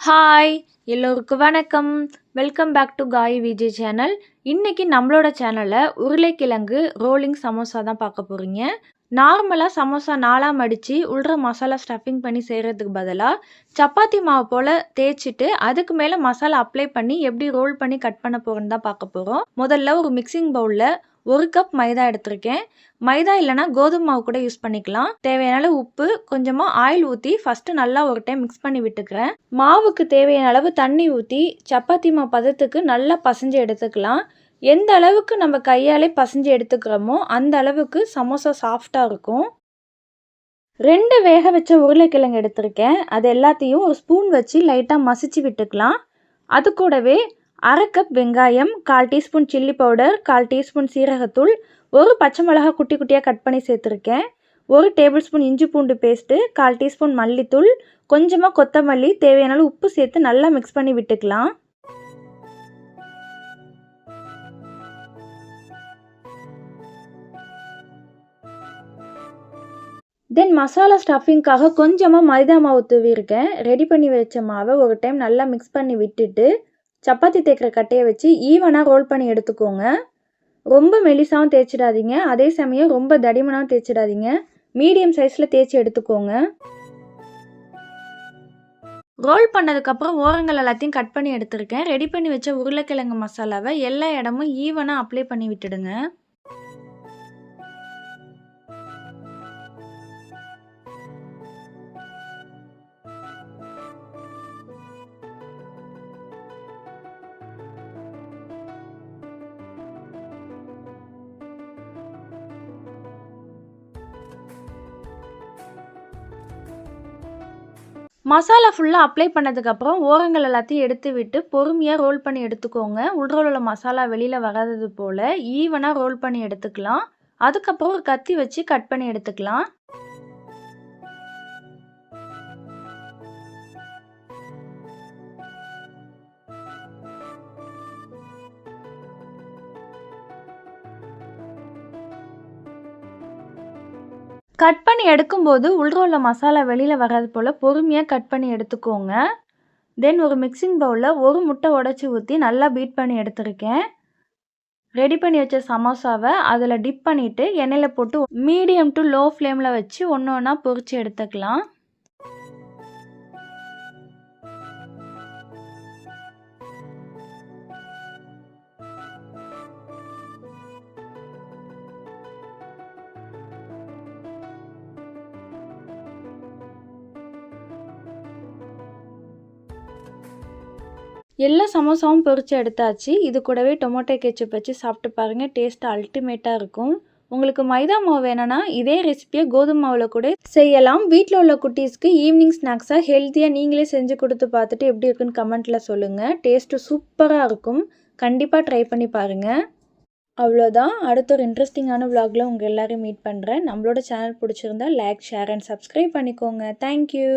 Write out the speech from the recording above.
Hi எல்லோருக்கும் வணக்கம். Welcome back to காய் விஜய் சேனல் இன்றைக்கி நம்மளோட சேனலில் உருளைக்கிழங்கு ரோலிங் சமோசா தான் பார்க்க போகிறீங்க நார்மலாக சமோசா நாலாம் மடித்து உள்ள மசாலா ஸ்டஃபிங் பண்ணி செய்கிறதுக்கு பதிலாக சப்பாத்தி மாவு போல் தேய்ச்சிட்டு அதுக்கு மேலே மசாலா அப்ளை பண்ணி எப்படி ரோல் பண்ணி கட் பண்ண போகிறோன்னு தான் பார்க்க போகிறோம் முதல்ல ஒரு மிக்சிங் பவுலில் ஒரு கப் மைதா எடுத்திருக்கேன். மைதா இல்லைனா கோதுமை மாவு கூட யூஸ் பண்ணிக்கலாம். தேவையான அளவு உப்பு கொஞ்சமாக ஆயில் ஊற்றி ஃபஸ்ட்டு நல்லா ஒரு டைம் மிக்ஸ் பண்ணி விட்டுக்கிறேன். மாவுக்கு தேவையான அளவு தண்ணி ஊற்றி சப்பாத்தி மாவு பதத்துக்கு நல்லா பசைஞ்சு எடுத்துக்கலாம். எந்த அளவுக்கு நம்ம கையாலே பசைஞ்சு எடுத்துக்கிறோமோ அந்த அளவுக்கு சமோசா சாஃப்டாக இருக்கும். ரெண்டு வேக வச்ச உருளைக்கிழங்கு எடுத்திருக்கேன். அது எல்லாத்தையும் ஒரு ஸ்பூன் வச்சு லைட்டாக மசிச்சு விட்டுக்கலாம். அது கூடவே அரை கப் வெங்காயம் கால் டீஸ்பூன் சில்லி பவுடர் கால் டீஸ்பூன் சீரகத்தூள் ஒரு பச்சை மிளகா குட்டி குட்டியாக கட் பண்ணி சேர்த்துருக்கேன். ஒரு டேபிள் ஸ்பூன் இஞ்சி பூண்டு பேஸ்ட்டு கால் டீஸ்பூன் மல்லித்தூள் கொஞ்சமாக கொத்தமல்லி தேவையான உப்பு சேர்த்து நல்லா மிக்ஸ் பண்ணி விட்டுக்கலாம். தென் மசாலா ஸ்டஃபிங்க்காக கொஞ்சமாக மைதா மாவு தூவியிருக்கேன் ரெடி பண்ணி வச்ச மாவை ஒரு டைம் நல்லா மிக்ஸ் பண்ணி விட்டுட்டு சப்பாத்தி தேய்க்கிற கட்டையை வச்சு ஈவனாக ரோல் பண்ணி எடுத்துக்கோங்க. ரொம்ப மெலிசாவும் தேய்ச்சிடாதீங்க. அதே சமயம் ரொம்ப தடிமனாகவும் தேய்ச்சிடாதீங்க. மீடியம் சைஸில் தேய்ச்சி எடுத்துக்கோங்க. ரோல் பண்ணதுக்கப்புறம் ஓரங்கள் எல்லாத்தையும் கட் பண்ணி எடுத்திருக்கேன். ரெடி பண்ணி வச்ச உருளைக்கிழங்கு மசாலாவை எல்லா இடமும் ஈவனாக அப்ளை பண்ணி விட்டுடுங்க. மசாலா ஃபுல்லாக அப்ளை பண்ணதுக்கப்புறம் ஓரங்கள் எல்லாத்தையும் எடுத்து விட்டு பொறுமையாக ரோல் பண்ணி எடுத்துக்கோங்க. உள்ரோல் உள்ள மசாலா வெளியில் வராதது போல் ஈவனாக ரோல் பண்ணி எடுத்துக்கலாம். அதுக்கப்புறம் ஒரு கத்தி வச்சு கட் பண்ணி எடுத்துக்கலாம். கட் பண்ணி எடுக்கும்போது உள்ளே உள்ள மசாலா வெளியில் வராது போல். பொறுமையாக கட் பண்ணி எடுத்துக்கோங்க. தென் ஒரு மிக்சிங் பவுலில் ஒரு முட்டை உடச்சி ஊற்றி நல்லா பீட் பண்ணி எடுத்திருக்கேன். ரெடி பண்ணி வச்ச சமோசாவை அதில் டிப் பண்ணிவிட்டு எண்ணெயில் போட்டு மீடியம் டு லோ ஃப்ளேமில் வச்சு ஒன்று ஒன்றா பொரித்து எடுத்துக்கலாம். எல்லா சமோசாவும் பொரித்து எடுத்தாச்சு. இது கூடவே டொமேட்டோ கெச்சப் வச்சு சாப்பிட்டு பாருங்கள் டேஸ்ட் அல்டிமேட்டாக இருக்கும். உங்களுக்கு மைதா மாவு வேணும்னா இதே ரெசிபியை கோதுமை மாவில் கூட செய்யலாம். வீட்டில் உள்ள குட்டீஸ்க்கு ஈவினிங் ஸ்நாக்ஸாக ஹெல்த்தியாக நீங்களே செஞ்சு கொடுத்து பார்த்துட்டு எப்படி இருக்குன்னு கமெண்ட்டில் சொல்லுங்கள் டேஸ்ட்டு சூப்பராக இருக்கும். கண்டிப்பாக ட்ரை பண்ணி பாருங்கள் அவ்வளோதான் அடுத்த ஒரு இன்ட்ரெஸ்டிங்கான விலாகில் உங்கள் எல்லோரும் மீட் பண்ணுறேன் நம்மளோட சேனல் பிடிச்சிருந்தா லைக் ஷேர் அண்ட் சப்ஸ்கிரைப் பண்ணிக்கோங்க. Thank you